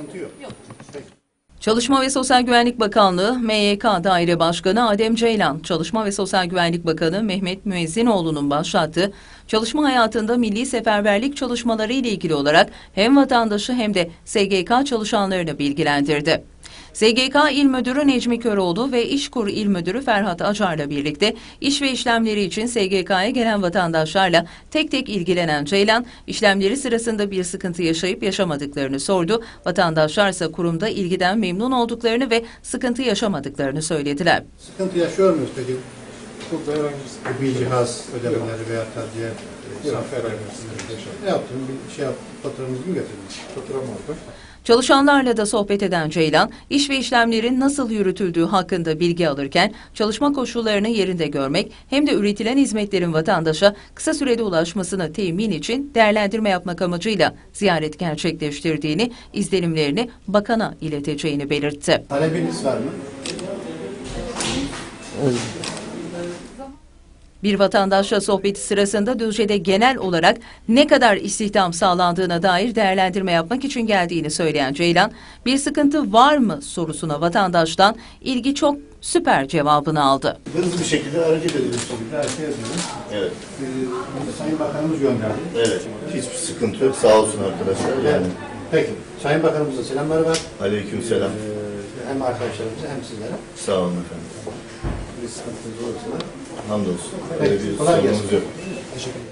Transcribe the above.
sıkıntı yok. Yok. Peki. Çalışma ve Sosyal Güvenlik Bakanlığı MYK Daire Başkanı Adem Ceylan, Çalışma ve Sosyal Güvenlik Bakanı Mehmet Müezzinoğlu'nun başlattığı çalışma hayatında milli seferberlik çalışmaları ile ilgili olarak hem vatandaşı hem de SGK çalışanlarını bilgilendirdi. SGK İl Müdürü Necmi Köroğlu ve İşkur İl Müdürü Ferhat Acar'la birlikte iş ve işlemleri için SGK'ya gelen vatandaşlarla tek tek ilgilenen Ceylan, işlemleri sırasında bir sıkıntı yaşayıp yaşamadıklarını sordu. Vatandaşlar ise kurumda ilgiden memnun olduklarını ve sıkıntı yaşamadıklarını söylediler. Sıkıntı yaşıyor muyuz peki? Burada herhangi bir sıkıntı Bir cihaz ödemeleri veya da diğer yok. Herhangi bir sıkıntı. Ne yaptın? Bir şey yap, faturanızı mı getirdiniz? Faturam orada. Çalışanlarla da sohbet eden Ceylan, iş ve işlemlerin nasıl yürütüldüğü hakkında bilgi alırken çalışma koşullarını yerinde görmek hem de üretilen hizmetlerin vatandaşa kısa sürede ulaşmasını temin için değerlendirme yapmak amacıyla ziyaret gerçekleştirdiğini, izlenimlerini bakana ileteceğini belirtti. Talebiniz var mı? Bir vatandaşla sohbeti sırasında Düzce'de genel olarak ne kadar istihdam sağlandığına dair değerlendirme yapmak için geldiğini söyleyen Ceylan, bir sıkıntı var mı sorusuna vatandaştan ilgi çok süper cevabını aldı. Hızlı bir şekilde aracı edilmiş şekilde her şey yapıyoruz. Evet, Ee, Sayın Bakanımız gönderdi. evet. Hiçbir sıkıntı yok. Sağ olsun arkadaşlar. Yani Peki. Sayın Bakanımıza selamlar var. aleykümselam. Ee, hem arkadaşlarımıza hem sizlere. Sağ olun efendim. Sıkıntınız olursa. Hamdolsun. Peki, Öyle bir sorunumuz yok. Teşekkür ederim.